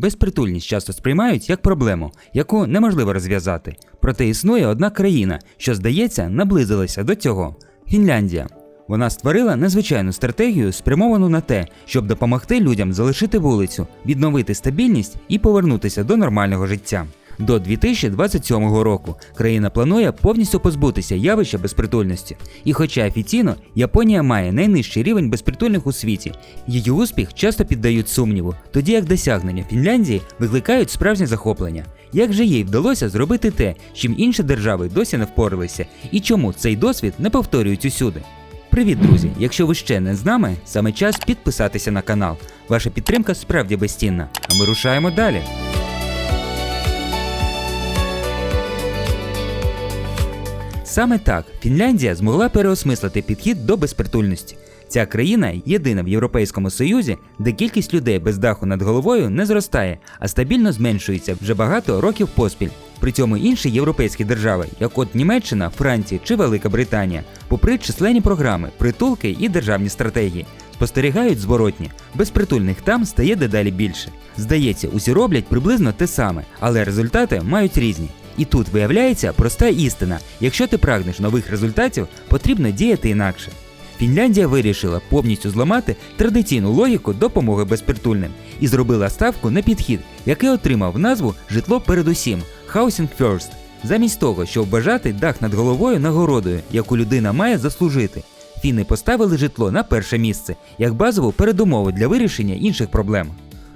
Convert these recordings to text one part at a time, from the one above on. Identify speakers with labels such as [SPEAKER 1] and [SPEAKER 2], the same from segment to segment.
[SPEAKER 1] Безпритульність часто сприймають як проблему, яку неможливо розв'язати. Проте існує одна країна, що, здається, наблизилася до цього Фінляндія. Вона створила незвичайну стратегію, спрямовану на те, щоб допомогти людям залишити вулицю, відновити стабільність і повернутися до нормального життя. До 2027 року країна планує повністю позбутися явища безпритульності. І хоча офіційно Японія має найнижчий рівень безпритульних у світі, її успіх часто піддають сумніву, тоді як досягнення Фінляндії викликають справжнє захоплення. Як же їй вдалося зробити те, чим інші держави досі не впоралися, і чому цей досвід не повторюють усюди? Привіт, друзі! Якщо ви ще не з нами, саме час підписатися на канал. Ваша підтримка справді безцінна. А ми рушаємо далі. Саме так Фінляндія змогла переосмислити підхід до безпритульності. Ця країна єдина в Європейському Союзі, де кількість людей без даху над головою не зростає, а стабільно зменшується вже багато років поспіль. При цьому інші європейські держави, як от Німеччина, Франція чи Велика Британія, попри численні програми, притулки і державні стратегії, спостерігають зворотні, безпритульних там стає дедалі більше. Здається, усі роблять приблизно те саме, але результати мають різні. І тут виявляється проста істина: якщо ти прагнеш нових результатів, потрібно діяти інакше. Фінляндія вирішила повністю зламати традиційну логіку допомоги безпритульним і зробила ставку на підхід, який отримав назву Житло передусім Housing First. Замість того, щоб вважати дах над головою нагородою, яку людина має заслужити. Фіни поставили житло на перше місце як базову передумову для вирішення інших проблем.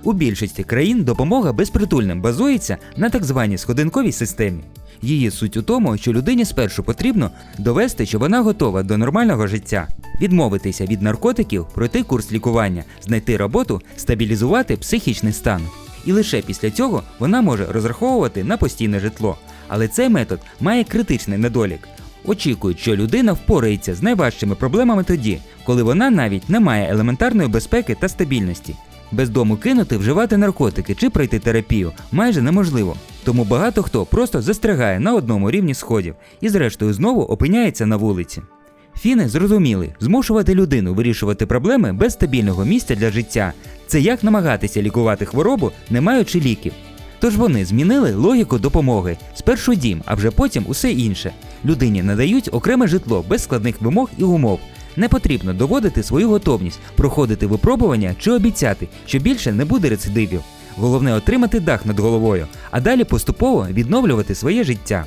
[SPEAKER 1] У більшості країн допомога безпритульним базується на так званій сходинковій системі. Її суть у тому, що людині спершу потрібно довести, що вона готова до нормального життя, відмовитися від наркотиків, пройти курс лікування, знайти роботу, стабілізувати психічний стан. І лише після цього вона може розраховувати на постійне житло. Але цей метод має критичний недолік. Очікують, що людина впорається з найважчими проблемами тоді, коли вона навіть не має елементарної безпеки та стабільності. Без дому кинути, вживати наркотики чи пройти терапію майже неможливо. Тому багато хто просто застрягає на одному рівні сходів і, зрештою, знову опиняється на вулиці. Фіни зрозуміли, змушувати людину вирішувати проблеми без стабільного місця для життя це як намагатися лікувати хворобу, не маючи ліків. Тож вони змінили логіку допомоги. Спершу дім, а вже потім усе інше. Людині надають окреме житло без складних вимог і умов. Не потрібно доводити свою готовність, проходити випробування чи обіцяти, що більше не буде рецидивів. Головне отримати дах над головою, а далі поступово відновлювати своє життя.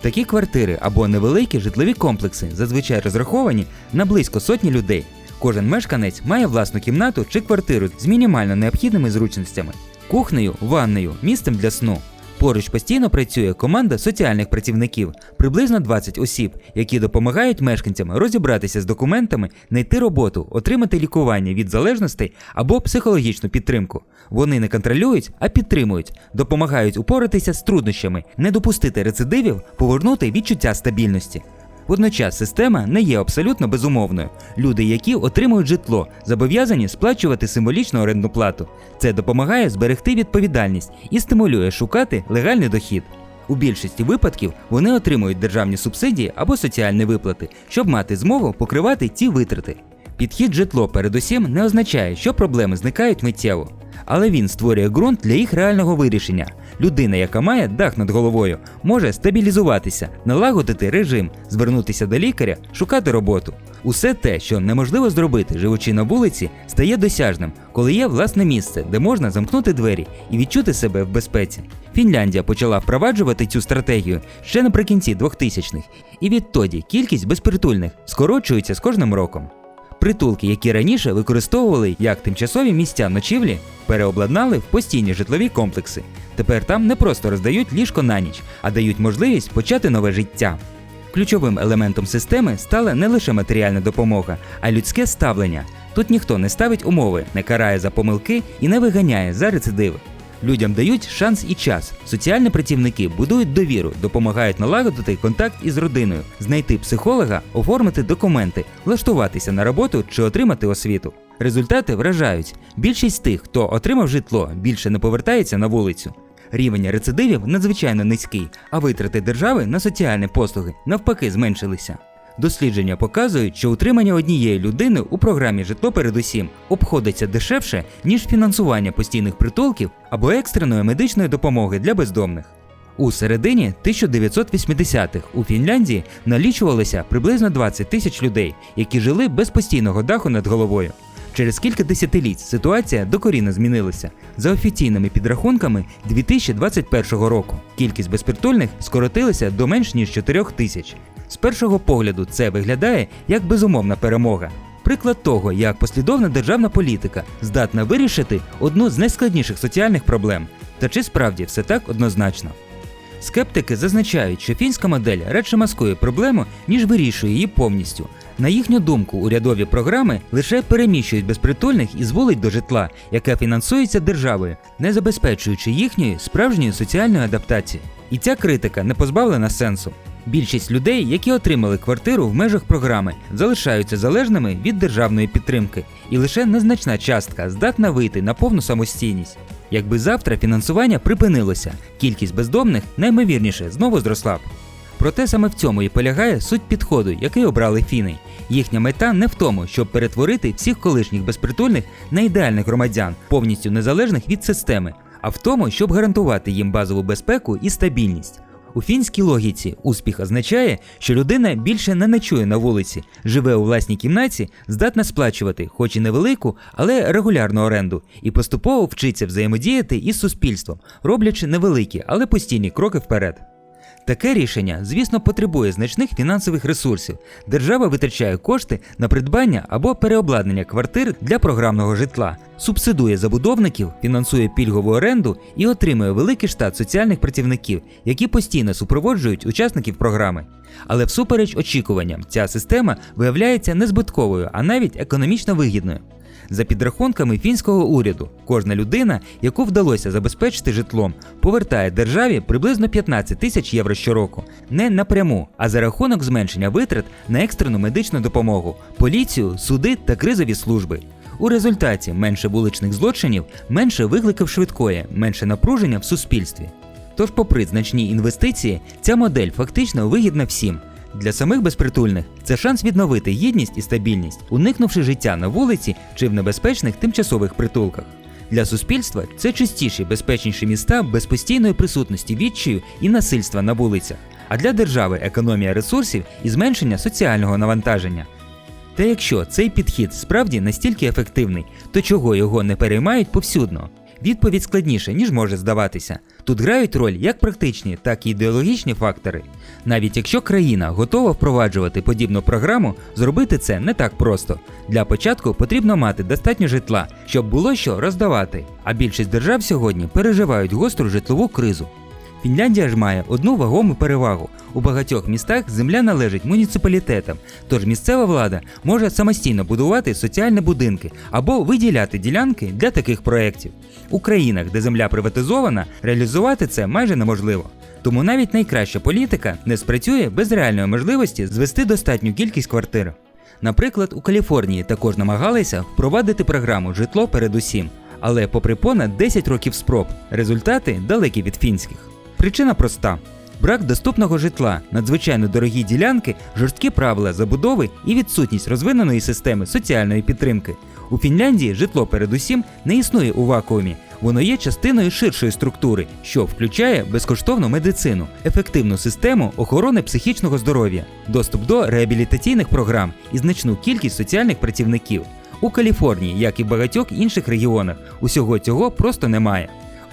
[SPEAKER 1] Такі квартири або невеликі житлові комплекси зазвичай розраховані на близько сотні людей. Кожен мешканець має власну кімнату чи квартиру з мінімально необхідними зручностями, кухнею, ванною, місцем для сну. Поруч постійно працює команда соціальних працівників, приблизно 20 осіб, які допомагають мешканцям розібратися з документами, знайти роботу, отримати лікування від залежностей або психологічну підтримку. Вони не контролюють, а підтримують, допомагають упоратися з труднощами, не допустити рецидивів, повернути відчуття стабільності. Водночас система не є абсолютно безумовною. Люди, які отримують житло, зобов'язані сплачувати символічну орендну плату. Це допомагає зберегти відповідальність і стимулює шукати легальний дохід. У більшості випадків вони отримують державні субсидії або соціальні виплати, щоб мати змогу покривати ці витрати. Підхід житло передусім не означає, що проблеми зникають миттєво, але він створює ґрунт для їх реального вирішення. Людина, яка має дах над головою, може стабілізуватися, налагодити режим, звернутися до лікаря, шукати роботу. Усе те, що неможливо зробити, живучи на вулиці, стає досяжним, коли є власне місце, де можна замкнути двері і відчути себе в безпеці. Фінляндія почала впроваджувати цю стратегію ще наприкінці 2000-х, і відтоді кількість безпритульних скорочується з кожним роком. Притулки, які раніше використовували як тимчасові місця ночівлі, переобладнали в постійні житлові комплекси. Тепер там не просто роздають ліжко на ніч, а дають можливість почати нове життя. Ключовим елементом системи стала не лише матеріальна допомога, а людське ставлення. Тут ніхто не ставить умови, не карає за помилки і не виганяє за рецидиви. Людям дають шанс і час. Соціальні працівники будують довіру, допомагають налагодити контакт із родиною, знайти психолога, оформити документи, влаштуватися на роботу чи отримати освіту. Результати вражають. Більшість тих, хто отримав житло, більше не повертається на вулицю. Рівень рецидивів надзвичайно низький, а витрати держави на соціальні послуги навпаки зменшилися. Дослідження показують, що утримання однієї людини у програмі житло передусім обходиться дешевше, ніж фінансування постійних притулків або екстреної медичної допомоги для бездомних. У середині 1980-х у Фінляндії налічувалося приблизно 20 тисяч людей, які жили без постійного даху над головою. Через кілька десятиліть ситуація докорінно змінилася. За офіційними підрахунками 2021 року кількість безпритульних скоротилася до менш ніж 4 тисяч. З першого погляду це виглядає як безумовна перемога. Приклад того, як послідовна державна політика здатна вирішити одну з найскладніших соціальних проблем. Та чи справді все так однозначно? Скептики зазначають, що фінська модель радше маскує проблему, ніж вирішує її повністю. На їхню думку, урядові програми лише переміщують безпритульних із вулиць до житла, яке фінансується державою, не забезпечуючи їхньої справжньої соціальної адаптації. І ця критика не позбавлена сенсу. Більшість людей, які отримали квартиру в межах програми, залишаються залежними від державної підтримки, і лише незначна частка здатна вийти на повну самостійність. Якби завтра фінансування припинилося, кількість бездомних наймовірніше знову зросла б. Проте саме в цьому і полягає суть підходу, який обрали фіни. Їхня мета не в тому, щоб перетворити всіх колишніх безпритульних на ідеальних громадян, повністю незалежних від системи, а в тому, щоб гарантувати їм базову безпеку і стабільність. У фінській логіці успіх означає, що людина більше не ночує на вулиці, живе у власній кімнаті, здатна сплачувати, хоч і невелику, але регулярну оренду, і поступово вчиться взаємодіяти із суспільством, роблячи невеликі, але постійні кроки вперед. Таке рішення, звісно, потребує значних фінансових ресурсів. Держава витрачає кошти на придбання або переобладнання квартир для програмного житла, субсидує забудовників, фінансує пільгову оренду і отримує великий штат соціальних працівників, які постійно супроводжують учасників програми. Але всупереч очікуванням, ця система виявляється незбитковою, а навіть економічно вигідною. За підрахунками фінського уряду, кожна людина, яку вдалося забезпечити житлом, повертає державі приблизно 15 тисяч євро щороку, не напряму, а за рахунок зменшення витрат на екстрену медичну допомогу, поліцію, суди та кризові служби. У результаті менше вуличних злочинів, менше викликів швидкої, менше напруження в суспільстві. Тож, попри значні інвестиції, ця модель фактично вигідна всім. Для самих безпритульних це шанс відновити гідність і стабільність, уникнувши життя на вулиці чи в небезпечних тимчасових притулках. Для суспільства це чистіші, безпечніші міста без постійної присутності відчаю і насильства на вулицях, а для держави економія ресурсів і зменшення соціального навантаження. Та якщо цей підхід справді настільки ефективний, то чого його не переймають повсюдно? Відповідь складніша, ніж може здаватися. Тут грають роль як практичні, так і ідеологічні фактори. Навіть якщо країна готова впроваджувати подібну програму, зробити це не так просто. Для початку потрібно мати достатньо житла, щоб було що роздавати. А більшість держав сьогодні переживають гостру житлову кризу. Фінляндія ж має одну вагому перевагу. У багатьох містах земля належить муніципалітетам, тож місцева влада може самостійно будувати соціальні будинки або виділяти ділянки для таких проєктів. У країнах, де земля приватизована, реалізувати це майже неможливо. Тому навіть найкраща політика не спрацює без реальної можливості звести достатню кількість квартир. Наприклад, у Каліфорнії також намагалися впровадити програму Житло передусім, але попри понад 10 років спроб, результати далекі від фінських. Причина проста: брак доступного житла, надзвичайно дорогі ділянки, жорсткі правила забудови і відсутність розвиненої системи соціальної підтримки. У Фінляндії житло передусім не існує у вакуумі. Воно є частиною ширшої структури, що включає безкоштовну медицину, ефективну систему охорони психічного здоров'я, доступ до реабілітаційних програм і значну кількість соціальних працівників. У Каліфорнії, як і в багатьох інших регіонах, усього цього просто немає.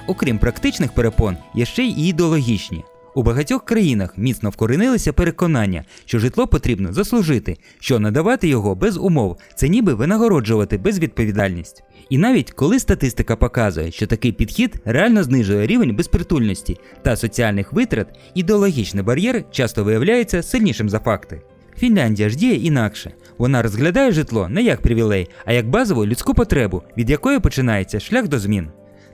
[SPEAKER 1] Окрім практичних перепон, є ще й ідеологічні. У багатьох країнах міцно вкоренилися переконання, що житло потрібно заслужити, що надавати його без умов це ніби винагороджувати безвідповідальність. І навіть коли статистика показує, що такий підхід реально знижує рівень безпритульності та соціальних витрат, ідеологічний бар'єр часто виявляється сильнішим за факти. Фінляндія ж діє інакше. Вона розглядає житло не як привілей, а як базову людську потребу, від якої починається шлях до змін.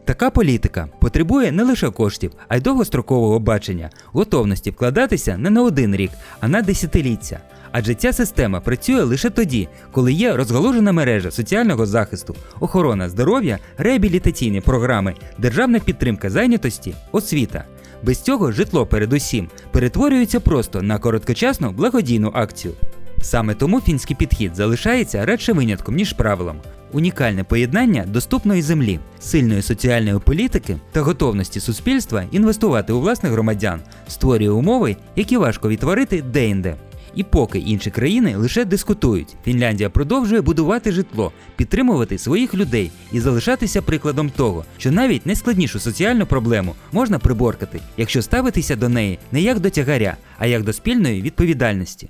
[SPEAKER 1] Така політика потребує не лише коштів, а й довгострокового бачення, готовності вкладатися не на один рік, а на десятиліття. Адже ця система працює лише тоді, коли є розгалужена мережа соціального захисту, охорона здоров'я, реабілітаційні програми, державна підтримка зайнятості, освіта. Без цього житло передусім перетворюється просто на короткочасну благодійну акцію. Саме тому фінський підхід залишається радше винятком, ніж правилом. Унікальне поєднання доступної землі, сильної соціальної політики та готовності суспільства інвестувати у власних громадян створює умови, які важко відтворити де-інде. І поки інші країни лише дискутують, Фінляндія продовжує будувати житло, підтримувати своїх людей і залишатися прикладом того, що навіть найскладнішу соціальну проблему можна приборкати, якщо ставитися до неї не як до тягаря, а як до спільної відповідальності.